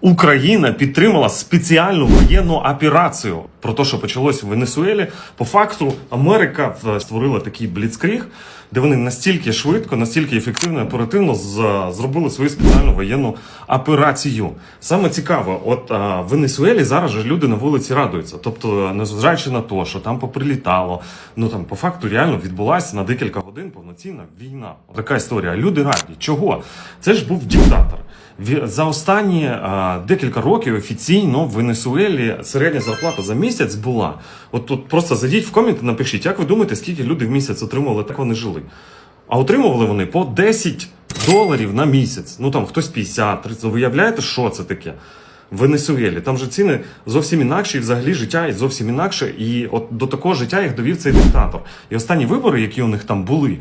Україна підтримала спеціальну воєнну операцію. Про те, що почалось в Венесуелі. По факту Америка е, створила такий бліцкріг, де вони настільки швидко, настільки ефективно оперативно зробили свою спеціальну воєнну операцію. Саме цікаво, от а, в Венесуелі зараз же люди на вулиці радуються. Тобто, незважаючи на те, що там поприлітало, ну там по факту реально відбулася на декілька годин повноцінна війна. Така історія. Люди раді. Чого? Це ж був диктатор. За останні а, декілька років офіційно в Венесуелі середня зарплата за місяць була. От тут просто зайдіть в коменти, напишіть, як ви думаєте, скільки люди в місяць отримували, так вони жили. А отримували вони по 10 доларів на місяць. Ну там хтось 50, 30. Ну, виявляєте, що це таке? Венесуелі. Там же ціни зовсім інакші, і взагалі життя зовсім інакше. І от до такого життя їх довів цей диктатор. І останні вибори, які у них там були,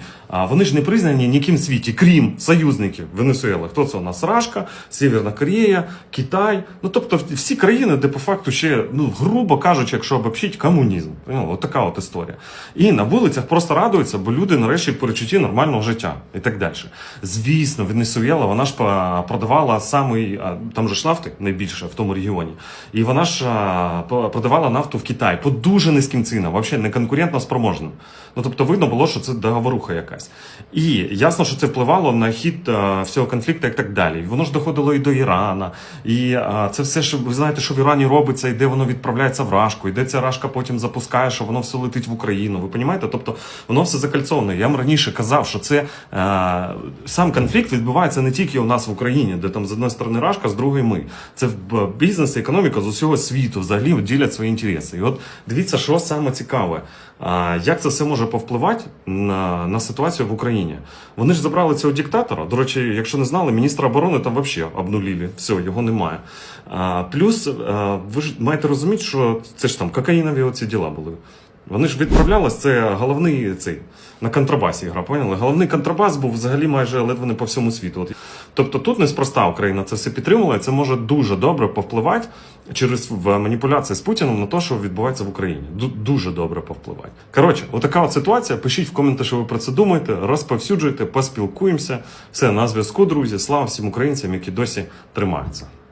вони ж не признані ніким світі, крім союзників Венесуели. Хто це у нас? Рашка, Северна Корея, Китай. Ну тобто всі країни, де по факту ще, ну грубо кажучи, якщо обобщить, комунізм. Ну, от така от історія. І на вулицях просто радуються, бо люди нарешті в перечутті нормального життя і так далі. Звісно, Венесуела, вона ж продавала самий, там же ж нафти найбільше в тому регіоні. І вона ж продавала нафту в Китай по дуже низьким цінам, взагалі не конкурентно спроможним. Ну тобто видно було, що це договоруха якась. І ясно, що це впливало на хід всього конфлікту і так далі. Воно ж доходило і до Ірана. І це все, що ви знаєте, що в Ірані робиться, і де воно відправляється в Рашку, і де ця Рашка потім запускає, що воно все летить в Україну. Ви розумієте? Тобто воно все закальцоване. Я вам раніше казав, що це сам конфлікт відбувається не тільки у нас в Україні, де там з одної сторони Рашка, з другої ми. Це в- бізнес і економіка з усього світу взагалі ділять свої інтереси. І от дивіться, що саме цікаве. Як це все може повпливати на, на ситуацію в Україні? Вони ж забрали цього диктатора. До речі, якщо не знали, міністра оборони там взагалі обнулили. Все, його немає. Плюс, ви ж маєте розуміти, що це ж там кокаїнові оці діла були. Вони ж відправлялись, це головний цей на контрабасі гра, поняли? Головний контрабас був взагалі майже ледве не по всьому світу. От. Тобто тут неспроста Україна це все підтримувала, і це може дуже добре повпливати через маніпуляції з Путіним на те, що відбувається в Україні. Дуже добре повпливати. Коротше, отака от ситуація. Пишіть в коменти, що ви про це думаєте, розповсюджуйте, поспілкуємося. Все на зв'язку, друзі. Слава всім українцям, які досі тримаються.